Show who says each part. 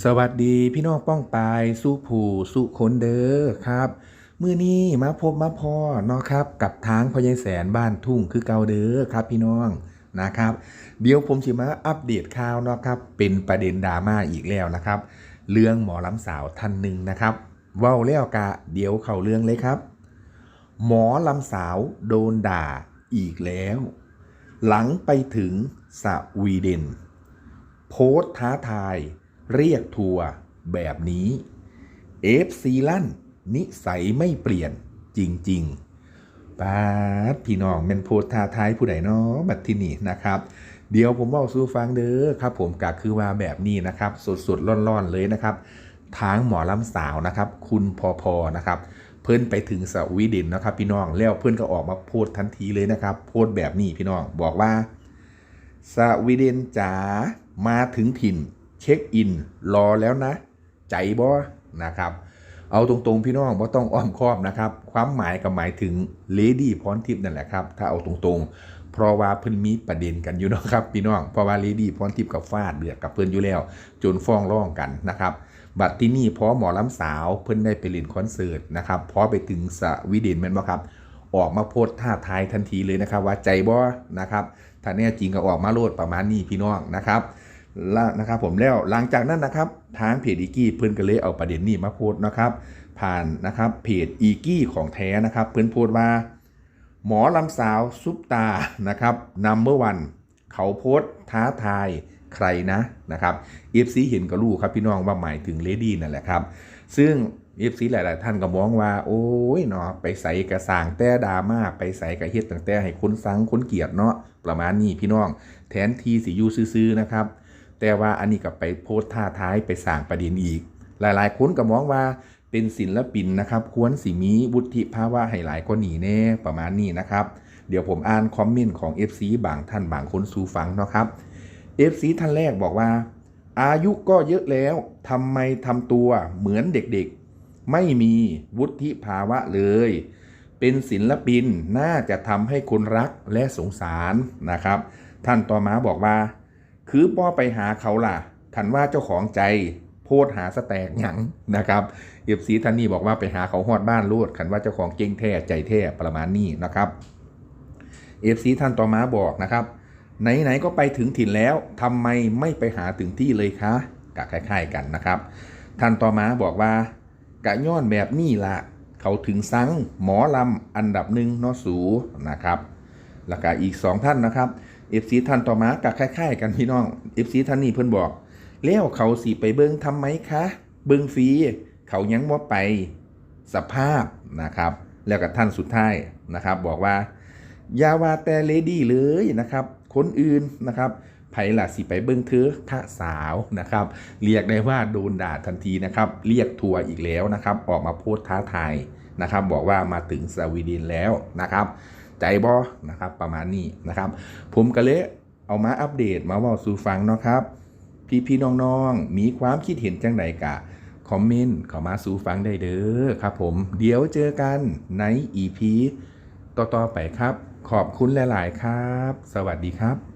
Speaker 1: สวัสดีพี่น้องป้องปายสู้ผู้สู้คนเด้อครับมื้อนี้มาพบมาพอเนาะครับ กับทางพญายแสนบ้านทุ่งคือเก่าเด้อครับ พี่น้องนะครับ เดี๋ยวผมสิมาอัปเดตข่าวเนาะครับ เป็นประเด็นดราม่าอีกแล้วนะครับ เรื่องหมอลำสาวท่านหนึ่งนะครับเว้าแล้วกะเดี๋ยวเข้าเรื่องเลยครับ หมอลำสาวโดนด่าอีกแล้ว หลังไปถึงสวีเดน โพสท้าทาย เรียกทัวร์แบบนี้เอฟซีลั่น นิสัยไม่เปลี่ยนจริง ๆป้าพี่น้องเป็นโพสต์ท้าทายผู้ใดเนาะบัดที่นี่นะครับ เดี๋ยวผมบอกสู้ฟังเด้อครับ ผมกะคือว่าแบบนี้นะครับสดๆร้อนๆเลยนะครับ ทางหมอลำสาวนะครับ คุณพอพอนะครับ เพิ่นไปถึงสวีเดนนะครับ พี่น้องแล้วเพิ่นก็ออกมาโพสทันทีเลยนะครับ โพสแบบนี้พี่น้องบอกว่าสวีเดนจ๋ามาถึงถิ่น เช็คอินรอแล้วนะ ใจบ่นะครับ เอาตรงๆพี่น้องบ่ต้องอ้อมค้อมนะครับ ความหมายก็หมายถึงเลดี้พรทิพย์นั่นแหละครับถ้าเอาตรงๆ เพราะว่าเพิ่นมีประเด็นกันอยู่นะครับพี่น้องเพราะว่าเลดี้พรทิพย์กับฟาดเดือดกับเพิ่นอยู่แล้ว จนฟ้องร้องกันนะครับบัดที่นี่พอหมอลำสาวเพิ่นได้ไปเล่นคอนเสิร์ตนะครับพอไปถึงสวีเดนแม่นบ่ครับออกมาโพสท่าทายทันทีเลยนะครับ ว่าใจบ่นะครับถ้าแน่จริงก็ออกมาโลดประมาณนี้พี่น้องนะครับ ล้วนะครับผมแล้วหลังจากนั้นนะครับทางเพจอีกี้เพิ่อนก็เลยเอาประเด็นนี้มาโพสต์นะครับ ผ่านนะครับเพจอีกี้ของแท้นะครับ เพิ่อนโพสต์ว่า หมอลำสาวซุปตานะครับนัมเบอร์วันเขาโพสต์ท้าทายใครนะนะครับเอฟซีเห็นก็รู้ครับพี่น้องว่าหมายถึงเลดี้นั่นแหละครับ ซึ่งเอฟซีหลาย ๆ ท่านก็มองว่า โอ้ยเนาะไปใส่กระสางแต่ดราม่าไปใส่กระเฮ็ดตั้งแต่ให้คนสังคนเกียดเนาะประมาณนี้พี่น้อง แทนทีสิยูซื่อๆนะครับ แต่ว่าอันนี้ก็ไปโพสท่าท้ายไปสร้างประเด็นอีก หลายๆ คนก็มองว่าเป็นศิลปินนะครับควรสิมีวุฒิภาวะให้หลายก็หนีแน่ประมาณนี้นะครับ เดี๋ยวผมอ่านคอมเมนต์ของ FC บางท่านบางคนสู่ฟังนะครับ FC ท่านแรกบอกว่า อายุก็เยอะแล้วทำไมทำตัวเหมือนเด็กๆ ไม่มีวุฒิภาวะเลย เป็นศิลปินน่าจะทำให้คนรักและสงสารนะครับ ท่านต่อมาบอกว่า คือป้อไปหาเขาล่ะทันว่าเจ้าของใจโพดหาสแตกหยังนะครับเอฟซีท่านนี้บอกว่าไปหาเขาฮอดบ้านรูดขันว่าเจ้าของเก่งแท้ใจแท้ประมาณนี้นะครับเอฟซีท่านต่อมาบอกนะครับไหนๆก็ไปถึงถิ่นแล้วทำไมไม่ไปหาถึงที่เลยคะกะคล้ายๆกันนะครับ ท่านต่อมาบอกว่ากะย้อนแบบนี้ละเขาถึงซังหมอลำอันดับหนึ่งนอสูนะครับแล้วก็อีกสองท่านนะครับ เอฟซีท่านต่อมากะคล้ายๆ กันพี่น้องเอฟซีท่านนี้เพิ่นบอก แล้วเขาสิไปเบิ่งทำไหมคะ เบิ่งฟรีเขายังว่าไปสภาพนะครับ แล้วก็ท่านสุดท้ายนะครับ บอกว่า ยาวาแต่เลดี้เลยนะครับคนอื่นนะครับไผล่ะสิไปเบิ้งเธอท่าสาวนะครับ เรียกได้ว่าโดนด่าทันทีนะครับ เรียกทัวร์อีกแล้วนะครับ ออกมาโพสท้าทายนะครับ บอกว่ามาถึงสวีเดนแล้วนะครับ ใจบอนะครับประมาณนี้นะครับ ผมก็เลยเอามาอัปเดตมาว่าสู่ฟังเนาะครับ พี่พี่น้องๆ มีความคิดเห็นจังใดกะคอมเมนต์เข้ามาสู่ฟังได้เด้อครับผมเดี๋ยวเจอกันใน EP ต่อๆไปครับ ขอบคุณหลาย ๆ ครับ สวัสดีครับ